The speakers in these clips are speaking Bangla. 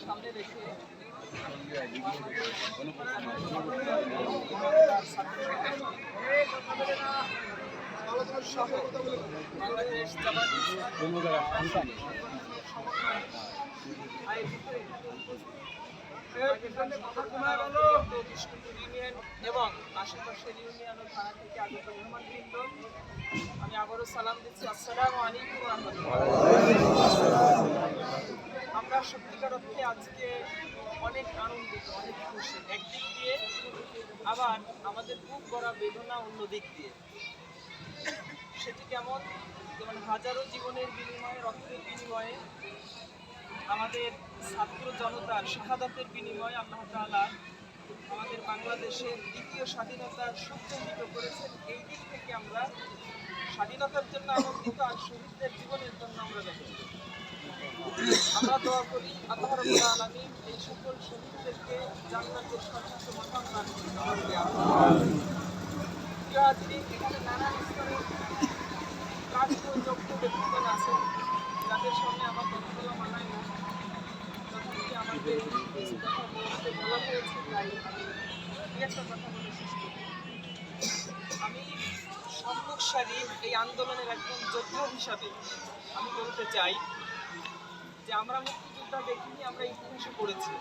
সামনে রেখে সহ বাংলাদেশ এবং আশেপাশের ইউনিয়ন থানা থেকে আগত মেহমানবৃন্দ আমি আবারও সালাম দিচ্ছি আসসালামু আলাইকুম আমরা সত্যিকার অর্থে আজকে অনেক আনন্দিত অনেক খুশি একদিক দিয়ে আবার আমাদের বুক ভরা বেদনা অন্য দিক দিয়ে সেটি কেমন যেমন হাজারো জীবনের বিনিময়ে রক্তের বিনিময়ে আমাদের ছাত্র জনতার শাহাদাতের বিনিময়ে আল্লাহ তাআলা আমাদের বাংলাদেশের দ্বিতীয় স্বাধীনতার সুপ্রমিত করেছেন। এই দিক থেকে আমরা স্বাধীনতার জন্য আনন্দিত আর শহীদদের জীবনের জন্য আমরা ব্যস্ত আমরা দোয়া করি আল্লাহ এই সকল শহীদদেরকে জান্নাতের সর্বোচ্চ মাকাম দান হাজিরিন, এখানে নানান স্তরের আমি সম্মুখ সারি এই আন্দোলনের একজন যোদ্ধা হিসাবে আমি বলতে চাই যে আমরা মুক্তিযোদ্ধা দেখিনি, আমরা ইতিহাসে পড়েছি।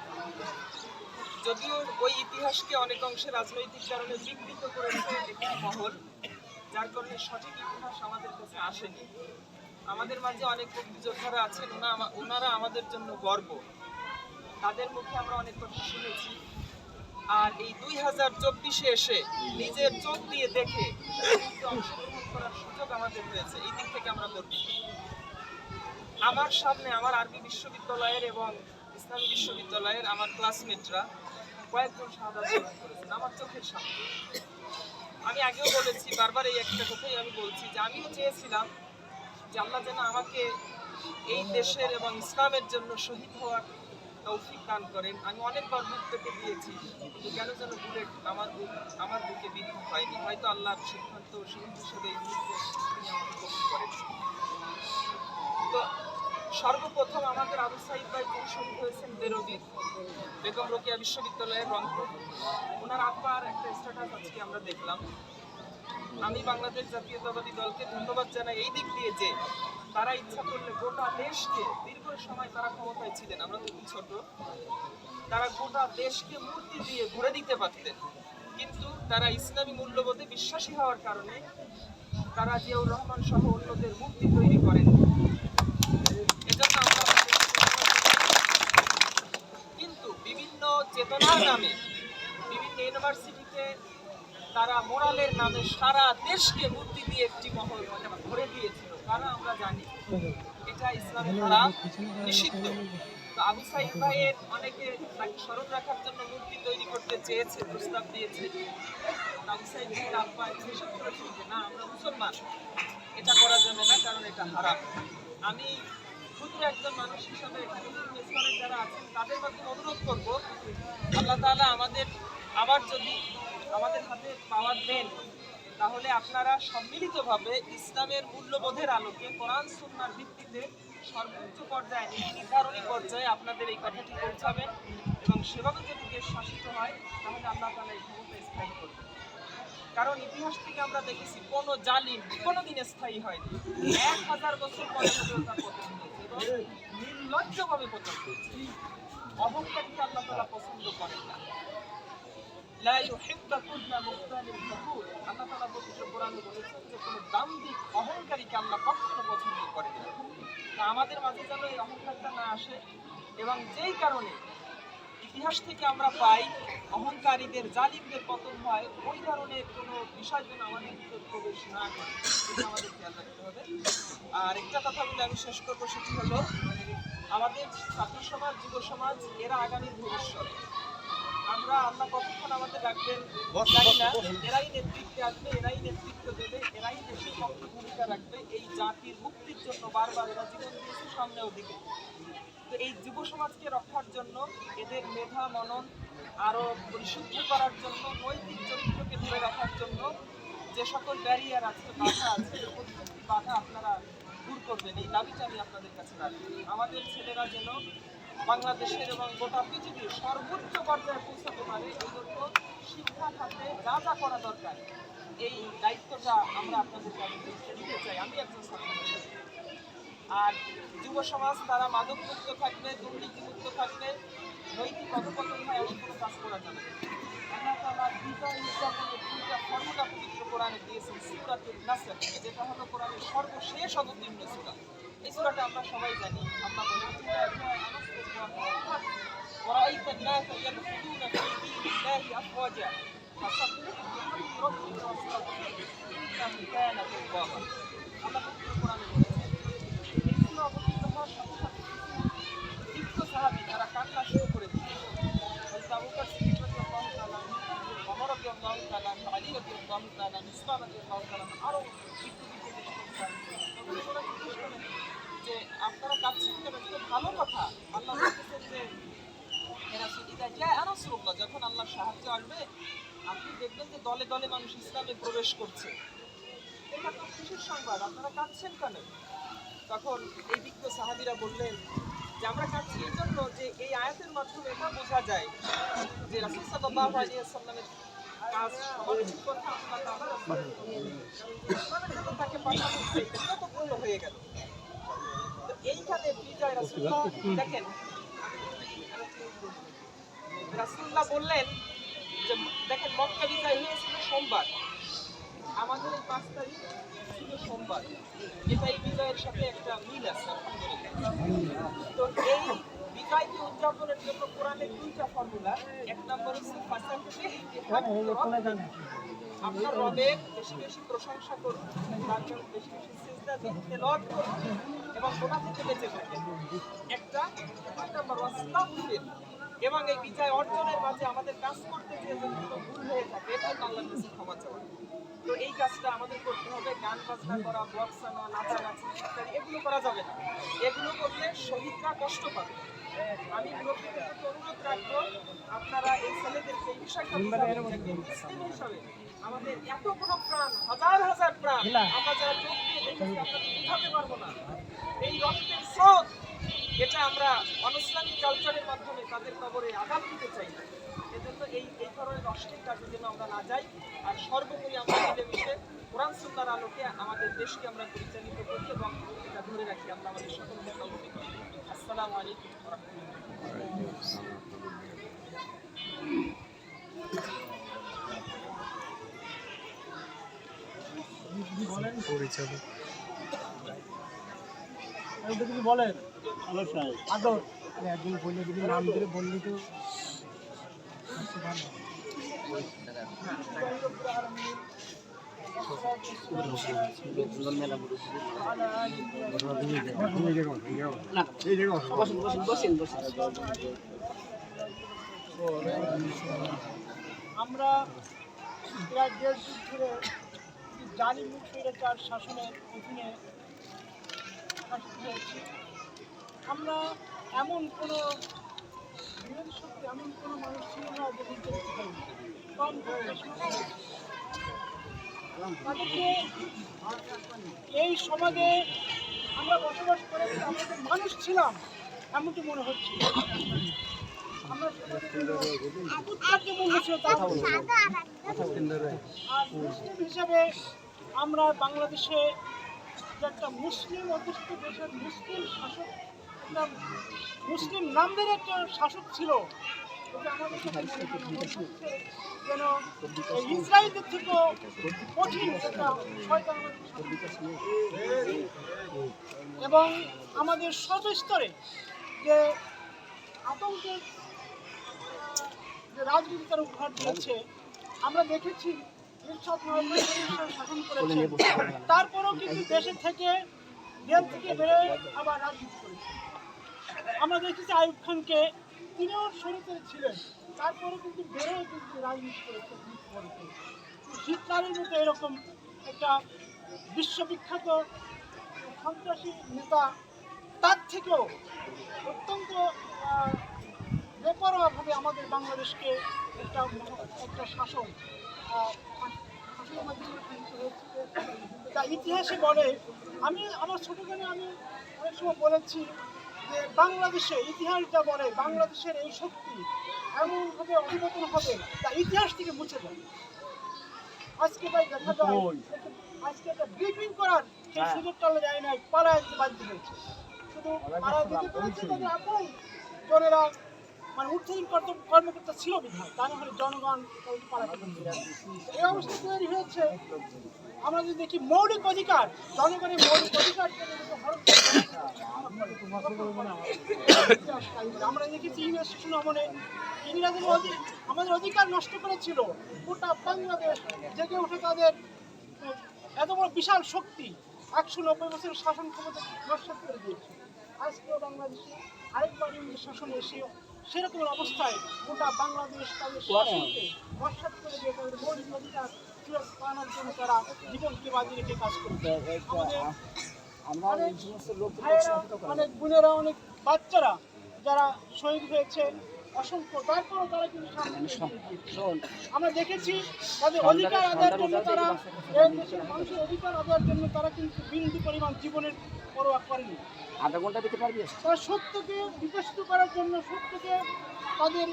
যদিও ওই ইতিহাসকে অনেক অংশে রাজনৈতিক কারণে বিকৃত করেছে একটি মহল, যার কারণে সঠিক ইতিহাস আমাদের কাছে আসেনি। আমাদের মাঝে অনেক মুক্তিযোদ্ধারা আছেন, ওনা ওনারা আমাদের জন্য গর্ব। তাদের মুখে আমরা অনেক কথা শুনেছি। আর এই দুই হাজার চব্বিশে এসে নিজের চোখ দিয়ে দেখে অংশগ্রহণ করার সুযোগ আমাদের হয়েছে। এই দিক থেকে আমরা গর্বিত। আমার সামনে আমার আরবি বিশ্ববিদ্যালয়ের এবং ইসলামী বিশ্ববিদ্যালয়ের আমার ক্লাসমেটরা কয়েকজন শাহাদাত করেছেন আমার চোখের সামনে। আমি আগেও বলেছি, বারবার এই একটা কথাই আমি বলছি যে আমিও চেয়েছিলাম যে আল্লাহ যেন আমাকে এই দেশের এবং ইসলামের জন্য শহীদ হওয়ার তৌফিক দান করেন। আমি অনেকবার বুক পেতে দিয়েছি। কিন্তু কেন যেন বুলেট আমার বুক, আমার বুকে বিদ্ধ হয়নি। হয়তো আল্লাহ সিদ্ধান্ত হিসেবে এই মুহূর্তে তিনি আমাকে কবুল করেছেন তো সর্বপ্রথম আমাদের আবু সাইদ ভাই যিনি শহীদ হয়েছেন বেরোবির বেগম রোকেয়া বিশ্ববিদ্যালয়ের রংপুর। ওনার আব্বার একটা স্ট্যাটাস আজকে আমরা দেখলাম। আমি বাংলাদেশ জাতীয়তাবাদী দলকে ধন্যবাদ জানাই। এই দিক দিয়ে যে তারা ইচ্ছা করলে গোটা দেশকে দীর্ঘ সময় তারা ক্ষমতায় ছিলেন, আমরা তো ছোট। তারা গোটা দেশকে মূর্তি দিয়ে ঘুরে দিতে পারতেন। কিন্তু তারা ইসলামী মূল্যবোধে বিশ্বাসী হওয়ার কারণে তারা জিয়াউর রহমান সহ অন্যদের মুক্তি তৈরি করেন। কিন্তু বিভিন্ন চেতনার নামে, বিভিন্ন ইউনিভার্সিটিতে তারা মোরালের নামে সারা দেশকে মূর্তি দিয়ে একটি মহল ভরে দিয়েছিল কারণ আমরা জানি। এটা ইসলামের হারাম, নিষিদ্ধ। তো আবু সাইদ ভাইয়ের অনেকে তাকে স্মরণ রাখার জন্য মূর্তি তৈরি করতে চেয়েছে, প্রস্তাব দিয়েছে। আবু সাইদ ভাইয়ের আব্বা নিষেধ করেছেন যে না, আমরা মুসলমান। এটা করা যাবে না, কারণ এটা হারাম। আমি ক্ষুদ্র একজন মানুষ হিসাবে বিভিন্ন যারা আছেন, তাদের মাধ্যমে অনুরোধ করব, আল্লাহ তাআলা আমাদের আবার যদি আমাদের হাতে পাওয়ার দেন তাহলে আপনারা সম্মিলিতভাবে ইসলামের মূল্যবোধের আলোকে কোরআন সুন্নার ভিত্তিতে সর্বোচ্চ পর্যায়ে নির্ধারণী পর্যায়ে আপনাদের এই কথাটি পৌঁছাবেন এবং সেভাবে যদি দেশ শাসিত হয়, তাহলে আল্লাহ তাআলা এই ক্ষমতা স্থায়ী করবেন কারণ ইতিহাস থেকে আমরা দেখেছি কোনো জালিম কোনো দিন স্থায়ী হয়নি। এক হাজার বছর পরে নির্লজ্জভাবে পতন হয়েছে। অহংকারীকে আল্লাহ তাআলা পছন্দ করেন না। লা ইউহিব্বু কুল্লা মুখতালিন কোরআনে বলেছেন যে কোনো দাম্ভিক অহংকারীকে আল্লাহ কখনো পছন্দ করেন না। আমাদের মাঝে যেন এই অহংকারটা না আসে এবং যেই কারণে ইতিহাস থেকে আমরা পাই অহংকারীদের, জালিমদের পতন হয়, ওই ধরনের কোনো বিষয় যেন আমাদের ভিতর প্রবেশ না করে। এটা আমাদের খেয়াল রাখতে হবে। আর একটা কথা বলে আমি শেষ করব, সেটি হলো আমাদের ছাত্র সমাজ, যুব সমাজ, এরা আগামীর ভবিষ্যৎ। আমরা আল্লাহ কতক্ষণ আমাদের রাখবেন? জানি না। এরাই নেতৃত্বে আসবে এরাই নেতৃত্ব দেবে এরাই দেশের পক্ষে ভূমিকা রাখবে। এই জাতির মুক্তির জন্য বারবার এরা জীবন দিয়েছে সামনেও দিবে তো এই যুব সমাজকে রক্ষার জন্য এদের মেধা মনন আরও পরিশুদ্ধ করার জন্য নৈতিক চরিত্রকে ধরে রাখার জন্য যে সকল ব্যারিয়ার আছে বাধা আছে প্রত্যেকটি বাধা আপনারা দূর করবেন। এই দাবিটা আমি আপনাদের কাছে রাখি। আমাদের ছেলেরা যেন বাংলাদেশের এবং গোটা পৃথিবীর সর্বোচ্চ পর্যায়ে পৌঁছাতে পারে এই জন্য শিক্ষা খাতে যা যা করা দরকার। এই দায়িত্বটা আমরা আপনাদের কাছে দিতে চাই। আমি একজন আর যুব সমাজ, তারা মাদক মুক্ত থাকবে দুর্নীতি মুক্ত থাকবে, নৈতিক অধপতন হয় এমন কোনো কাজ করা যাবে দিয়েছেন যেটা হলো সর্বশেষ অবতীর্ণ সূরা এই সূরাটা আমরা সবাই জানি আল্লাহ বলেন। ورأيت الناس يدخلون في دين الله أفواجا. فسبح بحمد ربك واستغفره إنه كان توابا. দেখবেন যে দলে দলে মানুষ ইসলামে প্রবেশ করছে। এটা তো খুশির সংবাদ, আপনারা কাঁদছেন কেন? তখন এই বিজ্ঞ সাহাবীরা বললেন যে, আমরা কাঁদছি এই জন্য যে এই আয়াতের মাধ্যমে এটা বোঝা যায় যে রাসূল সাল্লাল্লাহু আলাইহি ওয়াসাল্লামের কাজ সমাপ্তির কথা আল্লাহ তাকে পাঠানো তো পূর্ণ হয়ে গেল। এইখানে বিজয় রাসূলুল্লাহ, দেখেন, রাসূলুল্লাহ বললেন যে দেখেন মক্কা বিজয় হয়েছিল সোমবার। আমাদের এই পাঁচ তারিখ ছিল সোমবার এটা এই বিজয়ের সাথে একটা মিল আছে তো এই বিজয়কে উদযাপনের জন্য কোরআনের দুইটা ফর্মুলা এক নম্বর হচ্ছে ফাসাব্বিহ আপনার রবের বেশি বেশি প্রশংসা করুন তারপর বেশি বেশি সিজদা দিন তেলাওয়াত করুন এবং গোনা থেকে বেঁচে থাকেন। একটা দুই নম্বর ওয়াস্তাগফির। এবং এই বিজয় অর্জনের মাঝে আমাদের কাজ করতে গিয়ে যদি কোনো ভুল হয়ে থাকে এর জন্য কাছে ক্ষমা চাওয়া। তো এই কাজটা আমাদের করতে হবে গান বাজনা করা বক্স আনা নাচানাচি ইত্যাদি এগুলো করা যাবে না। এগুলো করলে শহীদরা কষ্ট পাবে। আমি মুরব্বীদের অনুরোধ রাখব আপনারা এই ছেলেদেরকে এই বিষয়টা হিসাবে আমাদের এতগুলো প্রাণ হাজার হাজার প্রাণ আমরা যারা চোখ দিয়ে দেখেছি আমরা বুঝাতে পারব না। এই রক্তের স্রোত এটা আমরা অনইসলামিক কালচারের মাধ্যমে তাদের কবরে আঘাত দিতে চাই না। এজন্য এই এই ধরনের অশ্লীল কাজের জন্য আমরা না যাই আর সর্বোপরি আমরা মিলেমিশে কোরআন সুন্নার আলোকে আমাদের দেশকে আমরা পরিচালিত করি এবং এটা ধরে রাখি আমরা আমাদের তৌফিক আসসালামু আলাইকুম ওয়া রাহমাতুল্লাহ। পরিচালক। ওটা কিছু বলেন? নাম বললি আমরা জালি মুখ চার শাসনের অধীনে আমরা এমন কোনো বিরোধী শক্তি এমন কোনো মানুষ ছিল না কম। তাদেরকে এই সমাজে আমরা বসবাস করে আমরা মানুষ ছিলাম এমনটি মনে হচ্ছে আমরা মূল্য ছিল তা বলব না। আর মুসলিম হিসাবে আমরা বাংলাদেশে একটা মুসলিম অধ্যুষিত দেশের মুসলিম শাসক একটা মুসলিম নামদের একটা শাসক ছিল। যেন ইসরায়েলদের থেকেও কঠিন এবং আমাদের সর্বস্তরে যে আতঙ্কের যে রাজনীতি তার উপহার দিয়েছে, আমরা দেখেছি শাসন করেছে। তারপরেও কিন্তু দেশের থেকে জেল থেকে বেরোয় আবার রাজনীতি করেছে। আমরা দেখেছি আইব খানকে তিনিও শরীরে ছিলেন তারপরে কিন্তু বেরোয় কিন্তু রাজনীতি করেছে হিটলারের মতো এরকম একটা বিশ্ববিখ্যাত সন্ত্রাসী নেতা, তার থেকেও অত্যন্ত বেপরোয়াভাবে আমাদের বাংলাদেশকে একটা একটা শাসন। তা ইতিহাসে বলে, আমি আমার ছোটখানে আমি অনেক সময় বলেছি যে বাংলাদেশের ইতিহাস যা বলে বাংলাদেশের এই শক্তি এমনভাবে অবগতন হবে তা ইতিহাস থেকে মুছে যাবে আজকে তাই দেখা যায় আজকে একটা ব্রিফিং করার সেই সুযোগটা আমরা যাই নাই পাড়ায় যেতে বাধ্য হয়েছে। শুধু পাড়ায় যেতে পেরেছে তাদের আপন জনেরা মানে ঊর্ধ্বতন কর্ত- কর্মকর্তা ছিল বিধায় তা না হলে জনগণ পাড়াতে এই অবস্থা তৈরি হয়েছে। আমরা যদি দেখি মৌলিক অধিকার জনগণের মৌলিক অধিকার হরণ আমরা দেখেছি ইংরেজ আমলে ইংরেজের আমাদের অধিকার নষ্ট করেছিল। গোটা বাংলাদেশ জেগে উঠে তাদের এত বড় বিশাল শক্তি, একশো নব্বই বছরের শাসন ক্ষমতা নষ্ট করে দিয়েছে। আজকেও বাংলাদেশে আরেকবার ইংরেজ শাসন এসে সেরকম অবস্থায় গোটা বাংলাদেশ তাদের শাসনকে নস্বাত করে দিয়ে তাদের মৌলিক অধিকার জন্য তারা জীবনকে বাজি রেখে কাজ করছে। আমাদের অনেক বোনেরা অনেক বাচ্চারা যারা শহীদ হয়েছে অসংখ্য তারপরেও তারা কিন্তু আমরা দেখেছি তাদের অধিকার আদায়ের জন্য তারা দেশের মানুষের অধিকার আদায়ের জন্য তারা কিন্তু বিন্দু পরিমাণ জীবনের পরোয়া করেনি। আধা ঘণ্টা দিতে পারবি? তারা সত্যকে বিকশিত করার জন্য সত্যকে তাদের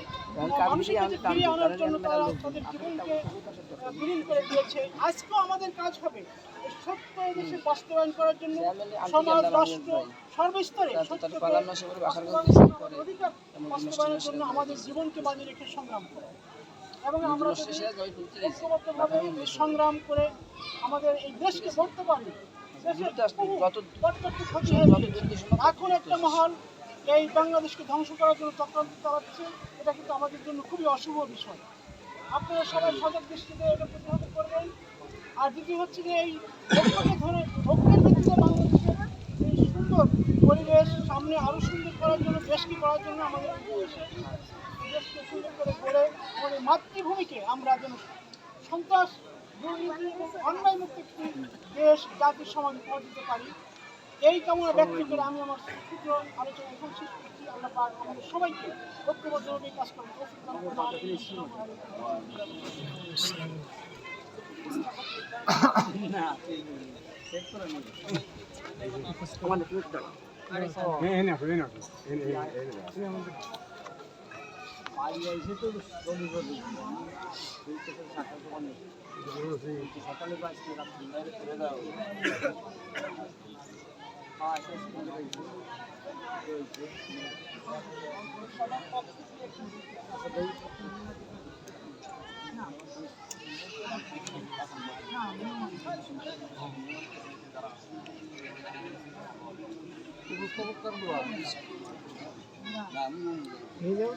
মানুষের কাছে ফিরিয়ে আনার জন্য তারা তাদের জীবনকে বিলীন করে দিয়েছে। আজকেও আমাদের কাজ হবে সত্য দেশে বাস্তবায়ন করার জন্য সমাজ রাষ্ট্র সর্বস্তরে। অধিকার বাস্তবায়নের জন্য আমাদের জীবনকে বাজি রেখে সংগ্রাম করা। এবং আমরা সংগ্রাম করে আমাদের এই দেশকে গড়তে পারি এখন একটা মহল এই বাংলাদেশকে ধ্বংস করার জন্য চক্রান্ত চালাচ্ছে এটা কিন্তু আমাদের জন্য খুবই অশুভ বিষয়। আপনারা সবাই সজাগ দৃষ্টিতে এটা প্রতিহত করবেন। আর দ্বিতীয় হচ্ছে যে এই ধরে ঐক্যের ভিত্তিতে বাংলাদেশের এই সুন্দর পরিবেশ, সামনে আরও সুন্দর করার জন্য, দেশকে করার জন্য আমাদের দেশে দেশকে সুন্দর করে গড়ে আমাদের মাতৃভূমিকে আমরা যেন সন্ত্রাস, দুর্নীতি, অন্যায় মুক্ত একটি দেশ জাতির সমাজ উপহার দিতে পারি। এই কামনা ব্যক্ত করে আমি আমার ক্ষুদ্র আলোচনা এখন শেষ করছি। আল্লাহ পাক আমাদের সবাইকে ঐক্যবদ্ধভাবে কাজ সকালে বাজছে রাত্রে করে দাও Thank you. Nah, Hello,